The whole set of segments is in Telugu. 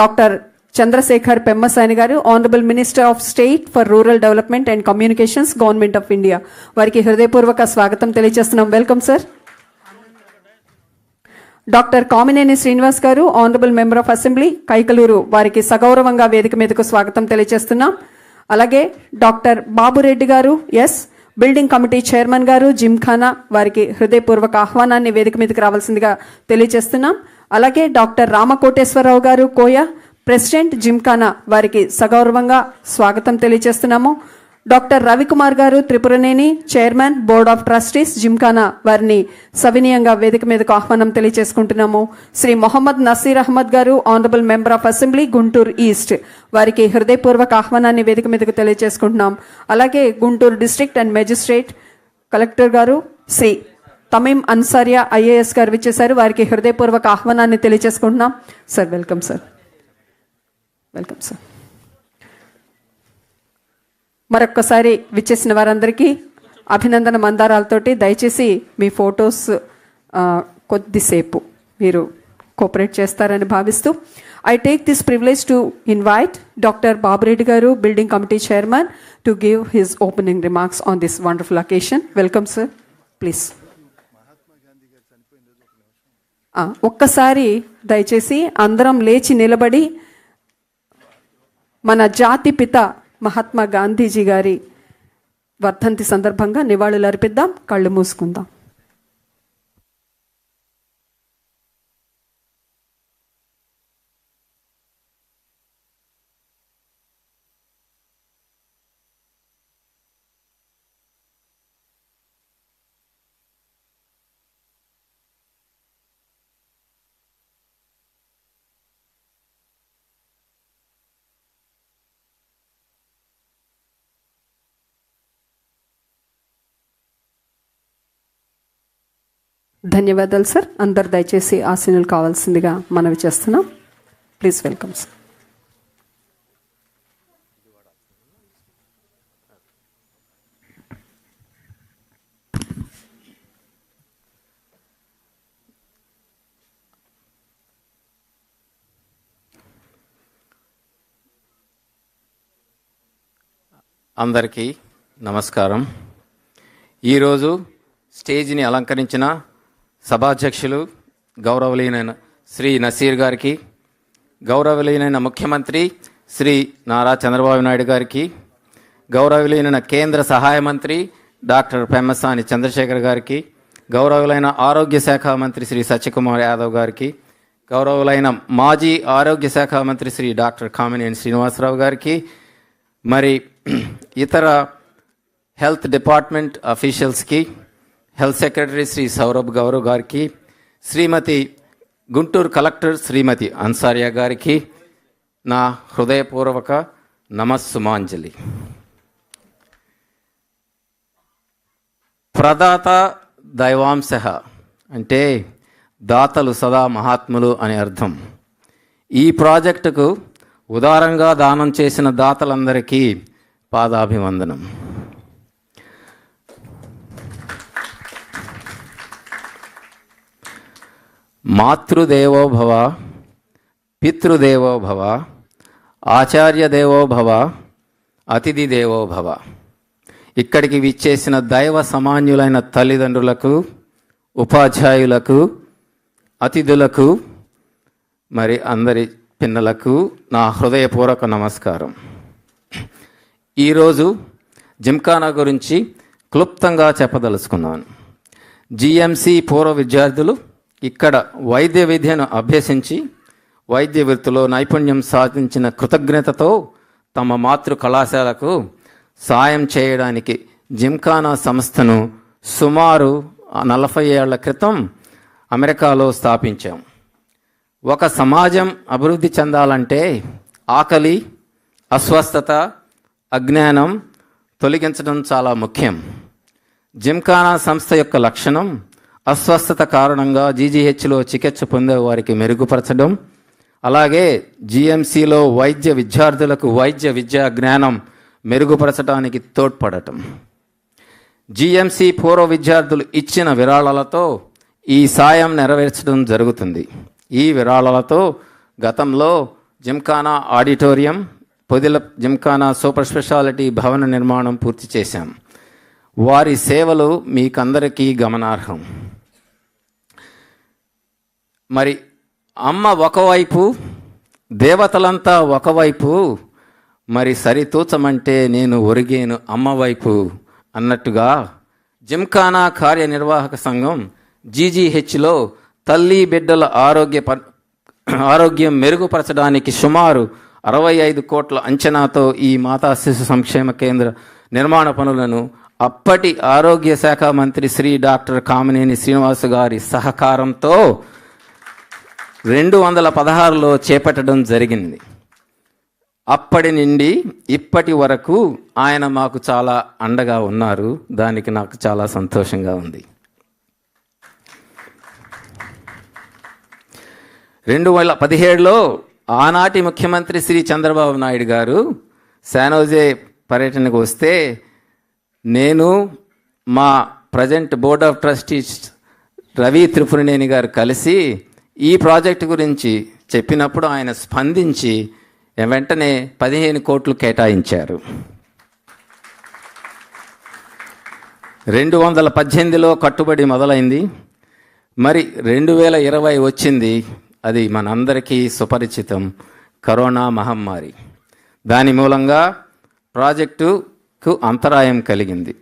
Doctor Chandrasekhar Pemmasani garu honourable minister of state for rural development and communications government of India వారికి హృదయపూర్వక స్వాగతం తెలియజేస్తున్నాం. Welcome sir doctor Kamineni Srinivas garu honourable member of assembly Kaikaluru వారికి సగౌరవంగా వేదిక మీదకు స్వాగతం తెలియజేస్తున్నాం. అలాగే డాక్టర్ బాబురెడ్డి గారు ఎస్ బిల్డింగ్ కమిటీ చైర్మన్ గారు జిమ్ఖానా వారికి హృదయపూర్వక ఆహ్వానాన్ని వేదిక మీదకి రావాల్సిందిగా తెలియజేస్తున్నాం. అలాగే డాక్టర్ రామకోటేశ్వరరావు గారు కోయ ప్రెసిడెంట్ జిమ్ఖానా వారికి సగౌరవంగా స్వాగతం తెలియజేస్తున్నాము. Doctor Ravikumar garu Tripuraneni chairman board of trustees gymkhana వారిని సవినీయంగా వేదిక మీదకు ఆహ్వానం తెలియజేసుకుంటున్నాము. Shri Mohammed Naseer Ahmed garu honourable member of assembly Guntur east వారికి హృదయపూర్వక ఆహ్వానాన్ని వేదిక మీదకు తెలియజేసుకుంటున్నాం. అలాగే Guntur district and magistrate collector garu Shri Thameem Ansaria IAS గారు విచ్చేశారు. వారికి హృదయపూర్వక ఆహ్వానాన్ని తెలియజేసుకుంటున్నాం. Sir welcome sir. Welcome sir. మరొక్కసారి విచ్చేసిన వారందరికీ అభినందన మందారాలతోటి దయచేసి మీ ఫొటోస్ కొద్దిసేపు మీరు కోఆపరేట్ చేస్తారని భావిస్తూ I take this privilege to invite doctor Babu Reddy గారు building committee chairman to give his opening remarks on this wonderful occasion welcome sir. Please. ఒక్కసారి దయచేసి అందరం లేచి నిలబడి మన జాతి పిత మహాత్మా గాంధీజీ గారి వర్ధంతి సందర్భంగా నివాళులు అర్పిద్దాం కళ్ళు మూసుకుందాం. ధన్యవాదాలు సార్ అందరు దయచేసి ఆశీనులు కావాల్సిందిగా మనవి చేస్తున్నాం. ప్లీజ్ వెల్కమ్ సార్ అందరికీ నమస్కారం. ఈరోజు స్టేజ్ని అలంకరించిన సభాధ్యక్షులు గౌరవలీనైన శ్రీ నసీర్ గారికి గౌరవలీనైన ముఖ్యమంత్రి శ్రీ నారా చంద్రబాబు నాయుడు గారికి గౌరవలీనైన కేంద్ర సహాయ మంత్రి డాక్టర్ పెమ్మసాని చంద్రశేఖర్ గారికి గౌరవులైన ఆరోగ్య శాఖ మంత్రి శ్రీ సత్యకుమార్ యాదవ్ గారికి గౌరవులైన మాజీ ఆరోగ్య శాఖ మంత్రి శ్రీ డాక్టర్ కామినేని శ్రీనివాసరావు గారికి మరి ఇతర హెల్త్ డిపార్ట్మెంట్ అఫీషియల్స్కి హెల్త్ సెక్రటరీ శ్రీ సౌరభ్ గౌరవ్ గారికి శ్రీమతి గుంటూరు కలెక్టర్ శ్రీమతి అన్సారియా గారికి నా హృదయపూర్వక నమస్సుమాంజలి. ప్రదాత దైవాంశ అంటే దాతలు సదా మహాత్ములు అని అర్థం. ఈ ప్రాజెక్టుకు ఉదారంగా దానం చేసిన దాతలందరికీ పాదాభివందనం. మాతృదేవోభవ పితృదేవోభవ ఆచార్య దేవోభవ అతిథి దేవోభవ ఇక్కడికి విచ్చేసిన దైవ సమాన్యులైన తల్లిదండ్రులకు ఉపాధ్యాయులకు అతిథులకు మరి అందరి పిన్నలకు నా హృదయపూర్వక నమస్కారం. ఈరోజు జిమ్కానా గురించి క్లుప్తంగా చెప్పదలుచుకున్నాను. జిఎంసి పూర్వ విద్యార్థులు ఇక్కడ వైద్య విద్యను అభ్యసించి వైద్య వృత్తిలో నైపుణ్యం సాధించిన కృతజ్ఞతతో తమ మాతృ కళాశాలకు సాయం చేయడానికి జిమ్ఖానా సంస్థను సుమారు నలభై ఏళ్ళ క్రితం అమెరికాలో స్థాపించాం. ఒక సమాజం అభివృద్ధి చెందాలంటే ఆకలి అస్వస్థత అజ్ఞానం తొలగించడం చాలా ముఖ్యం. జిమ్ఖానా సంస్థ యొక్క లక్షణం అస్వస్థత కారణంగా జీజీహెచ్లో చికిత్స పొందే వారికి మెరుగుపరచడం అలాగే జిఎంసిలో వైద్య విద్యార్థులకు వైద్య విద్యా జ్ఞానం మెరుగుపరచడానికి తోడ్పడటం. జిఎంసి పూర్వ విద్యార్థులు ఇచ్చిన విరాళాలతో ఈ సాయం నెరవేర్చడం జరుగుతుంది. ఈ విరాళాలతో గతంలో gymkhana auditorium Podili gymkhana super speciality భవన నిర్మాణం పూర్తి చేశాం. వారి సేవలు మీకందరికీ గమనార్హం. మరి అమ్మ ఒకవైపు దేవతలంతా ఒకవైపు మరి సరితూచమంటే నేను ఒరిగేను అమ్మవైపు అన్నట్టుగా జిమ్ఖానా కార్యనిర్వాహక సంఘం జీజీహెచ్లో తల్లి బిడ్డల ఆరోగ్య ప- ఆరోగ్యం మెరుగుపరచడానికి సుమారు అరవై ఐదు కోట్ల అంచనాతో ఈ మాతా శిశు సంక్షేమ కేంద్ర నిర్మాణ పనులను అప్పటి ఆరోగ్య శాఖ మంత్రి శ్రీ డాక్టర్ కామినేని శ్రీనివాస్ గారి సహకారంతో రెండు వందల పదహారులో చేపట్టడం జరిగింది. అప్పటి నుండి ఇప్పటి వరకు ఆయన మాకు చాలా అండగా ఉన్నారు. దానికి నాకు చాలా సంతోషంగా ఉంది. రెండు వేల పదిహేడులో ఆనాటి ముఖ్యమంత్రి శ్రీ చంద్రబాబు నాయుడు గారు శానోజే పర్యటనకు వస్తే నేను మా present board of trustees Ravi Tripuraneni గారు కలిసి ఈ ప్రాజెక్ట్ గురించి చెప్పినప్పుడు ఆయన స్పందించి వెంటనే పదిహేను కోట్లు కేటాయించారు. రెండు వందల పద్దెనిమిదిలో కట్టుబడి మొదలైంది. మరి రెండు వేల ఇరవై వచ్చింది. అది మనందరికీ సుపరిచితం కరోనా మహమ్మారి. దాని మూలంగా ప్రాజెక్టుకు అంతరాయం కలిగింది.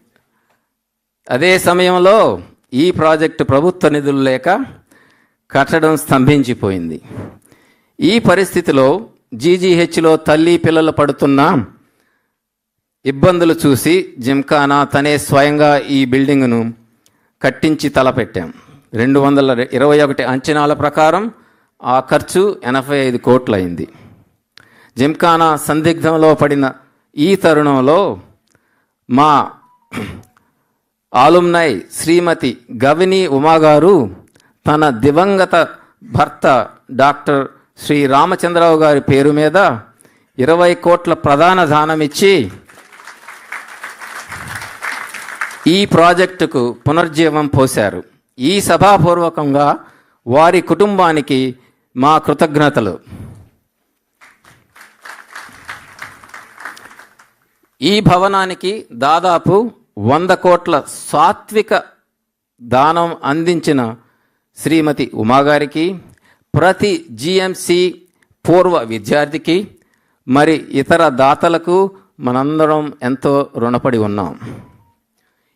అదే సమయంలో ఈ ప్రాజెక్టు ప్రభుత్వ నిధులు లేక కట్టడం స్తంభించిపోయింది. ఈ పరిస్థితిలో జీజీహెచ్లో తల్లి పిల్లలు పడుతున్న ఇబ్బందులు చూసి జిమ్ఖానా తనే స్వయంగా ఈ బిల్డింగ్ను కట్టించి తలపెట్టాం. రెండు వందల ఇరవై ఒకటి అంచనాల ప్రకారం ఆ ఖర్చు ఎనభై ఐదు కోట్లయింది. జిమ్ఖానా సందిగ్ధంలో పడిన ఈ తరుణంలో మా ఆలుమ్నై శ్రీమతి గవిని ఉమాగారు తన దివంగత భర్త డాక్టర్ శ్రీ రామచంద్రరావు గారి పేరు మీద ఇరవై కోట్ల ప్రధాన దానమిచ్చి ఈ ప్రాజెక్టుకు పునర్జీవం పోశారు. ఈ సభాపూర్వకంగా వారి కుటుంబానికి మా కృతజ్ఞతలు. ఈ భవనానికి దాదాపు వంద కోట్ల సాత్విక దానం అందించిన శ్రీమతి ఉమాగారికి ప్రతి జిఎంసి పూర్వ విద్యార్థికి మరి ఇతర దాతలకు మనందరం ఎంతో రుణపడి ఉన్నాం.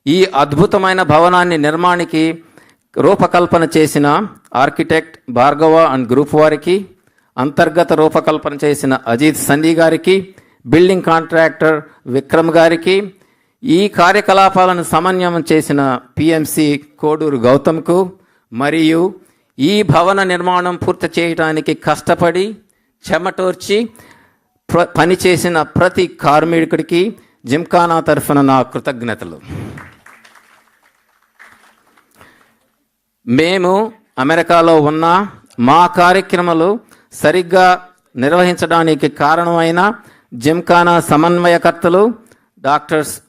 ఈ అద్భుతమైన భవనాన్ని నిర్మాణానికి రూపకల్పన చేసిన ఆర్కిటెక్ట్ భార్గవ అండ్ గ్రూప్ వారికి అంతర్గత రూపకల్పన చేసిన అజిత్ సంధి గారికి బిల్డింగ్ కాంట్రాక్టర్ విక్రమ్ గారికి ఈ కార్యకలాపాలను సమన్వయం చేసిన పిఎంసి కోడూరు గౌతమ్కు మరియు ఈ భవన నిర్మాణం పూర్తి చేయడానికి కష్టపడి చెమటోర్చి ప్ర పనిచేసిన ప్రతి కార్మికుడికి జిమ్ఖానా తరఫున నా కృతజ్ఞతలు. మేము అమెరికాలో ఉన్న మా కార్యక్రమాలు సరిగ్గా నిర్వహించడానికి కారణమైన జిమ్ఖానా సమన్వయకర్తలు డాక్టర్స్